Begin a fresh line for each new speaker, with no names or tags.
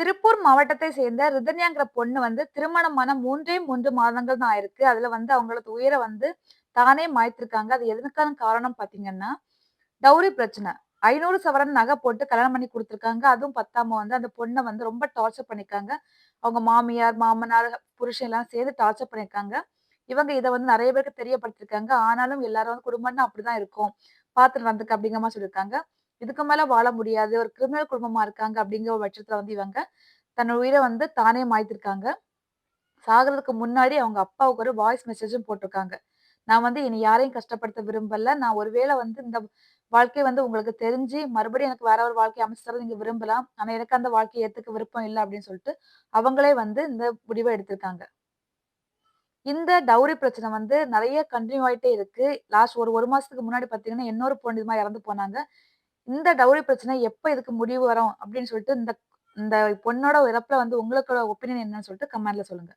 திருப்பூர் மாவட்டத்தை சேர்ந்த ரிதன்யாங்கிற பொண்ணு வந்து திருமணமான மூன்றே மூன்று மாதங்கள் தான் ஆயிருக்கு. அதுல வந்து அவங்களோட உயிரை வந்து தானே மாய்த்திருக்காங்க. அது எதற்கான காரணம் பாத்தீங்கன்னா டௌரி பிரச்சனை. ஐநூறு சவரன் நகை போட்டு கல்யாணம் பண்ணி கொடுத்துருக்காங்க அதுவும் பத்தாம வந்து அந்த பொண்ணை வந்து ரொம்ப டார்ச்சர் பண்ணியிருக்காங்க. அவங்க மாமியார், மாமனார், புருஷன் எல்லாம் சேர்ந்து டார்ச்சர் பண்ணியிருக்காங்க. இவங்க இதை வந்து நிறைய பேருக்கு தெரியப்படுத்திருக்காங்க. ஆனாலும் எல்லாரும் வந்து குடும்பம்னா அப்படிதான் இருக்கும். பார்த்துட்டு நடந்துக்க அப்படிங்கிற மாதிரி சொல்லியிருக்காங்க. இதுக்கு மேல வாழ முடியாது. ஒரு கிரிமினல் குடும்பமா இருக்காங்க அப்படிங்கிற ஒரு பட்சத்துல வந்து இவங்க தன் உயிரை வந்து தானே மாய்த்திருக்காங்க. சாகுறதுக்கு முன்னாடி அவங்க அப்பாவுக்கு ஒரு வாய்ஸ் மெசேஜும் போட்டிருக்காங்க. நான் வந்து இனி யாரையும் கஷ்டப்படுத்த விரும்பல. நான் ஒருவேளை வந்து இந்த வாழ்க்கை வந்து உங்களுக்கு தெரிஞ்சு மறுபடியும் எனக்கு வேற ஒரு வாழ்க்கைய அமைச்சு நீங்க விரும்பலாம். ஆனா எனக்கு அந்த வாழ்க்கையை ஏத்துக்க விருப்பம் இல்லை அப்படின்னு சொல்லிட்டு, அவங்களே வந்து இந்த முடிவை எடுத்திருக்காங்க. இந்த டவுரி பிரச்சனை வந்து நிறைய கண்டினியூ ஆயிட்டே இருக்கு. லாஸ்ட் ஒரு ஒரு மாசத்துக்கு முன்னாடி பார்த்தீங்கன்னா, இன்னொரு பொண்ணு இது மாதிரி இறந்து போனாங்க. இந்த டவுரி பிரச்சனை எப்போ இதுக்கு முடிவு வரும் அப்படின்னு சொல்லிட்டு இந்த இந்த பொண்ணோட இறப்புல வந்து உங்களுக்கோட ஒப்பீனியன் என்னன்னு சொல்லிட்டு கமெண்ட்ல சொல்லுங்க.